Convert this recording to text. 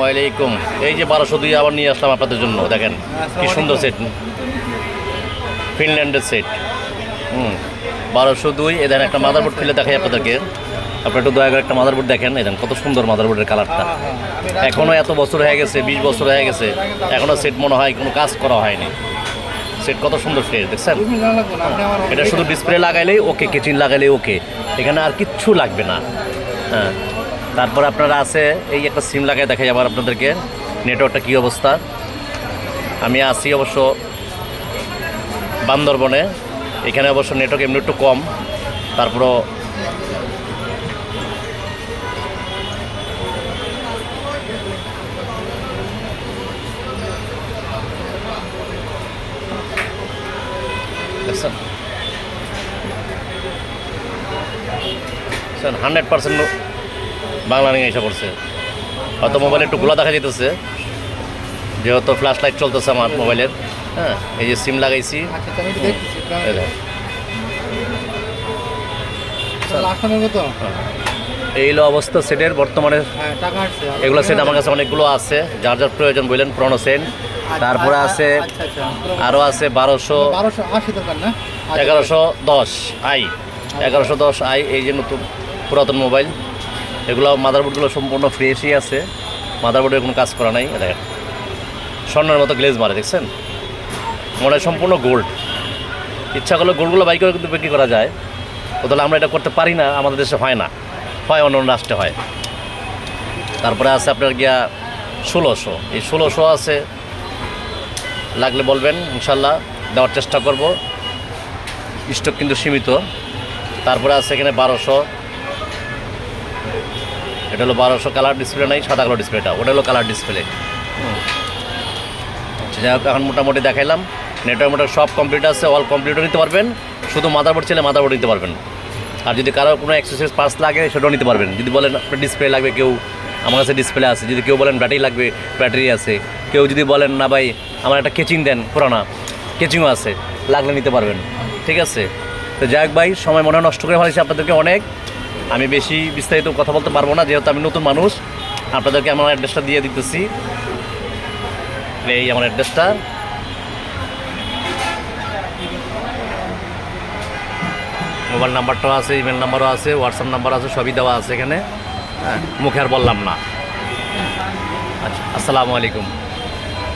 ওয়ালাইকুম এই যে বারোশো দুই আবার নিয়ে আসলাম আপনাদের জন্য, দেখেন কি সুন্দর সেট ফিনল্যান্ডের সেট হুম, বারোশো দুই। এ একটা মাদারবোর্ড খুলে দেখাই আপনাদেরকে। আপনার একটু দয়া করে একটা মাদারবোর্ড দেখেন। এই দেখেন কত সুন্দর মাদারবোর্ডের কালারটা এখনও এত বছর হয়ে গেছে, বিশ বছর হয়ে গেছে। এখনও সেট মনে হয় কোনো কাজ করা হয়নি। সেট কত সুন্দর ফ্রেশ দেখছেন? এটা শুধু ডিসপ্লে লাগাইলেই ওকে কিচিন লাগাইলেই ওকে এখানে আর কিচ্ছু লাগবে না। হ্যাঁ। তারপর আপনারা আছে, এই একটা সিম লাগাই দেখাই আবার আপনাদেরকে, নেটওয়ার্কটা কী অবস্থা? আমি আছি অবশ্য বান্দরবনে, এখানে অবশ্য নেটওয়ার্ক এমনি একটু কম, তারপরও হান্ড্রেড পার্সেন্ট বাংলা নিয়ে এসে পড়ছে। হয়তো মোবাইলে একটু গোলা দেখা যেতেছে যেহেতু ফ্ল্যাশ লাইট চলতেছে আমার মোবাইলের হ্যাঁ এই যে সিম লাগাইছি। এই দেখো। হলো অবস্থা সেটের বর্তমানে এগুলো সেট আমার কাছে অনেকগুলো আছে। যার যার প্রয়োজন বললেন পুরোনো সেট। তারপরে আছে আরও আছে বারোশো বারোশো আশি দরকার না? এগারোশো দশ আই। এগারোশো দশ আই এই যে নতুন পুরাতন মোবাইল এগুলো মাদারবোর্ডগুলো সম্পূর্ণ ফ্রেশই আছে। মাদারবোর্ডের কোনো কাজ করা নাই, দেখেন। স্বর্ণের মতো গ্লেজ মারে, দেখছেন? মনে সম্পূর্ণ গোল্ড ইচ্ছা করলে গোল্ডগুলো বাইক করে কিন্তু বিক্রি করা যায়। তাহলে আমরা এটা করতে পারি না, আমাদের দেশে হয় না। হয়, অন্য অন্য রাষ্ট্রে হয়। তারপরে আছে আপনার গিয়া ষোলোশো। এই ষোলোশো আছে, লাগলে বলবেন, ইনশাল্লাহ, দেওয়ার চেষ্টা করব। স্টক কিন্তু সীমিত। তারপরে আছে এখানে বারোশো। এটা হলো বারোশো কালার ডিসপ্লে নাই, সাদা কালার ডিসপ্লেটা ওটা হলো কালার ডিসপ্লে যাই হোক, এখন মোটামুটি দেখাইলাম। নেটওয়ার্ক মোটামুটি সব কমপ্লিট আছে অল কমপ্লিটও নিতে পারবেন। শুধু মাদারবোর্ড ছেলে মাদারবোর্ড নিতে পারবেন। আর যদি কারও কোনো এক্সারসাইজ পার্টস লাগে, সেটাও নিতে পারবেন। যদি বলেন, আপনার ডিসপ্লে লাগবে কেউ, আমার কাছে ডিসপ্লে আছে। যদি কেউ বলেন ব্যাটারি লাগবে ব্যাটারি আছে। কেউ যদি বলেন, না ভাই, আমার একটা কেচিং দেন, পুরানা কেচিংও আছে। লাগলে নিতে পারবেন। ঠিক আছে? তো যাই হোক ভাই, সময় মনে নষ্ট করে ফেলেছি আপনাদেরকে অনেক। আমি বেশি বিস্তারিত কথা বলতে পারব না, যেহেতু আমি নতুন মানুষ। আপনাদেরকে আমার অ্যাড্রেসটা দিয়ে দিতেছি। এই আমার অ্যাড্রেসটা মোবাইল নাম্বারটাও আছে ইমেল নাম্বারও আছে হোয়াটসঅ্যাপ নাম্বার আছে, সবই দেওয়া আছে এখানে। হ্যাঁ মুখে আর বললাম না। আচ্ছা আসসালামু আলাইকুম।